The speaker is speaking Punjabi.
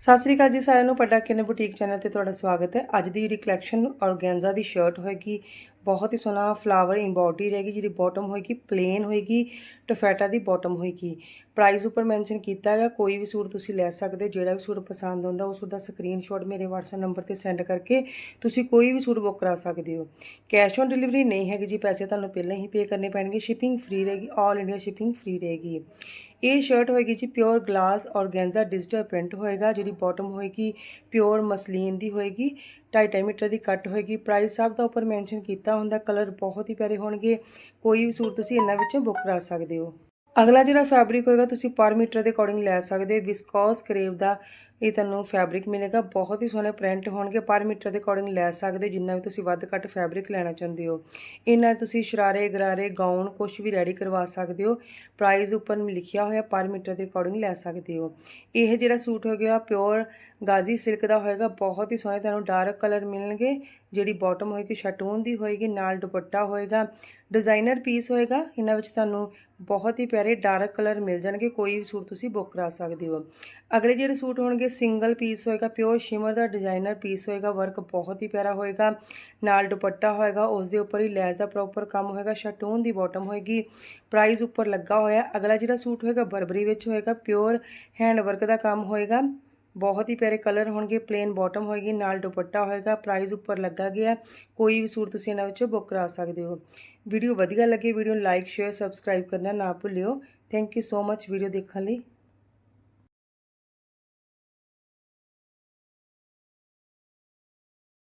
ਸਤਿ ਸ੍ਰੀ ਅਕਾਲ ਜੀ ਸਾਰਿਆਂ ਨੂੰ ਪਟਾ ਕਿਨੇ ਬੁਟੀਕ ਚੈਨਲ ਤੇ ਤੁਹਾਡਾ ਸਵਾਗਤ ਹੈ। ਅੱਜ ਦੀ ਜਿਹੜੀ ਕਲੈਕਸ਼ਨ ਔਰਗੈਂਜ਼ਾ ਦੀ ਸ਼ਰਟ ਹੋਏਗੀ ਬਹੁਤ ਹੀ ਸੋਹਣਾ ਫਲਾਵਰ ਇੰਬੋਡੀ ਰਹੇਗੀ, ਜਿਹਦੀ ਬਾਟਮ ਹੋਏਗੀ ਪਲੇਨ ਹੋਏਗੀ, ਟਫੈਟਾ ਦੀ ਬਾਟਮ ਹੋਏਗੀ। ਪ੍ਰਾਈਸ ਉੱਪਰ ਮੈਂਸ਼ਨ ਕੀਤਾ ਹੈਗਾ, ਕੋਈ ਵੀ ਸੂਟ ਤੁਸੀਂ ਲੈ ਸਕਦੇ ਹੋ, ਜਿਹੜਾ ਵੀ ਸੂਟ ਪਸੰਦ ਆਉਂਦਾ ਉਸ ਸੂਟ ਦਾ ਸਕਰੀਨਸ਼ਾਟ ਮੇਰੇ WhatsApp ਨੰਬਰ ਤੇ ਸੈਂਡ ਕਰਕੇ ਤੁਸੀਂ ਕੋਈ ਵੀ ਸੂਟ ਬੁੱਕ ਕਰਾ ਸਕਦੇ ਹੋ। ਕੈਸ਼ ਔਨ ਡਿਲੀਵਰੀ ਨਹੀਂ ਹੈਗੀ ਜੀ, ਪੈਸੇ ਤੁਹਾਨੂੰ ਪਹਿਲਾਂ ਹੀ ਪੇ ਕਰਨੇ ਪੈਣਗੇ ਸ਼ਿਪਿੰਗ ਫ੍ਰੀ ਰਹੇਗੀ ਆਲ ਇੰਡੀਆ ਸ਼ਿਪਿੰਗ ਫ੍ਰੀ ਰਹੇਗੀ। ਇਹ ਸ਼ਰਟ ਹੋਏਗੀ ਜੀ pure glass organza digital print ਹੋਏਗਾ, ਜਿਹੜੀ ਬਾਟਮ ਹੋਏਗੀ ਪਿਓਰ ਮਸਲੀਨ ਦੀ ਹੋਏਗੀ 2.5 ਮੀਟਰ ਦੀ ਕੱਟ ਹੋਏਗੀ। ਪ੍ਰਾਈਸ ਸਭ ਦਾ ਉੱਪਰ ਮੈਂਸ਼ਨ ਕੀਤਾ ਹੁੰਦਾ, ਕਲਰ ਬਹੁਤ ਹੀ ਪਿਆਰੇ ਹੋਣਗੇ। ਕੋਈ ਵੀ ਸੂਟ ਤੁਸੀਂ ਇਹਨਾਂ ਵਿੱਚੋਂ ਬੁੱਕ ਕਰਾ ਸਕਦੇ ਹੋ। ਅਗਲਾ ਜਿਹੜਾ ਫੈਬਰਿਕ ਹੋਏਗਾ, ਤੁਸੀਂ ਪਰ ਮੀਟਰ ਦੇ ਅਕੋਰਡਿੰਗ ਲੈ ਸਕਦੇ ਹੋ। ਵਿਸਕੋਸ ਕਰੇਵ ਦਾ ਇਹ ਤੁਹਾਨੂੰ ਫੈਬਰਿਕ ਮਿਲੇਗਾ। ਬਹੁਤ ਹੀ ਸੋਹਣੇ ਪ੍ਰਿੰਟ ਹੋਣਗੇ। ਪਰ ਮੀਟਰ ਦੇ ਅਕੋਰਡਿੰਗ ਲੈ ਸਕਦੇ ਹੋ। ਜਿੰਨਾ ਵੀ ਤੁਸੀਂ ਵੱਧ ਘੱਟ ਫੈਬਰਿਕ ਲੈਣਾ ਚਾਹੁੰਦੇ ਹੋ। ਇਹਨਾਂ ਤੁਸੀਂ ਸ਼ਰਾਰੇ, ਗਰਾਰੇ ਗਾਊਨ ਕੁਝ ਵੀ ਰੈਡੀ ਕਰਵਾ ਸਕਦੇ ਹੋ। ਪ੍ਰਾਈਸ ਉੱਪਰ ਲਿਖਿਆ ਹੋਇਆ ਪਰ ਮੀਟਰ ਦੇ ਅਕੋਰਡਿੰਗ ਲੈ ਸਕਦੇ ਹੋ। ਇਹ ਜਿਹੜਾ ਸੂਟ ਹੋ ਗਿਆ ਪਿਓਰ ਗਾਜ਼ੀ ਸਿਲਕ ਦਾ ਹੋਏਗਾ। ਬਹੁਤ ਹੀ ਸੋਹਣੇ ਤੁਹਾਨੂੰ ਡਾਰਕ ਕਲਰ ਮਿਲਣਗੇ। ਜਿਹੜੀ ਬਾਟਮ ਹੋਏਗੀ ਸ਼ਟੂਨ ਦੀ ਹੋਏਗੀ, ਨਾਲ ਦੁਪੱਟਾ ਹੋਏਗਾ। ਡਿਜ਼ਾਈਨਰ ਪੀਸ ਹੋਏਗਾ। ਇਹਨਾਂ ਵਿੱਚ ਤੁਹਾਨੂੰ ਬਹੁਤ ਹੀ ਪਿਆਰੇ ਡਾਰਕ ਕਲਰ ਮਿਲ ਜਾਣਗੇ। ਕੋਈ ਵੀ ਸੂਟ ਤੁਸੀਂ ਬੁੱਕ ਕਰਾ ਸਕਦੇ ਹੋ। ਅਗਲੇ ਜਿਹੜੇ ਸੂਟ ਹੋਣਗੇ ਸਿੰਗਲ ਪੀਸ ਹੋਏਗਾ ਪਿਓਰ ਸ਼ਿਮਰ ਦਾ ਡਿਜ਼ਾਈਨਰ ਪੀਸ ਹੋਏਗਾ ਵਰਕ ਬਹੁਤ ਹੀ ਪਿਆਰਾ ਹੋਏਗਾ ਨਾਲ ਦੁਪੱਟਾ ਹੋਏਗਾ ਉਸ ਦੇ ਉੱਪਰ ਹੀ ਲੈਸ ਦਾ ਪ੍ਰੋਪਰ ਕੰਮ ਹੋਏਗਾ ਸ਼ਟੂਨ ਦੀ ਬਾਟਮ ਹੋਏਗੀ ਪ੍ਰਾਈਸ ਉੱਪਰ ਲੱਗਾ ਹੋਇਆ ਅਗਲਾ ਜਿਹੜਾ ਸੂਟ ਹੋਏਗਾ ਬਰਬਰੀ ਵਿੱਚ ਹੋਏਗਾ ਪਿਓਰ ਹੈਂਡ ਵਰਕ ਦਾ ਕੰਮ ਹੋਏਗਾ ਬਹੁਤ ਹੀ ਪਿਆਰੇ ਕਲਰ ਹੋਣਗੇ ਪਲੇਨ ਬਾਟਮ ਹੋਏਗੀ ਨਾਲ ਦੁਪੱਟਾ ਹੋਏਗਾ ਪ੍ਰਾਈਸ ਉੱਪਰ ਲੱਗਾ ਗਿਆ ਕੋਈ ਵੀ ਸੂਟ ਤੁਸੀਂ ਇਹਨਾਂ ਵਿੱਚੋਂ ਬੁੱਕ ਕਰਾ ਸਕਦੇ ਹੋ ਵੀਡੀਓ ਵਧੀਆ ਲੱਗੇ ਵੀਡੀਓ ਨੂੰ ਲਾਈਕ ਸ਼ੇਅਰ ਸਬਸਕ੍ਰਾਈਬ ਕਰਨਾ ਨਾ ਭੁੱਲਿਓ thank you so much video ਦੇਖਣ ਲਈ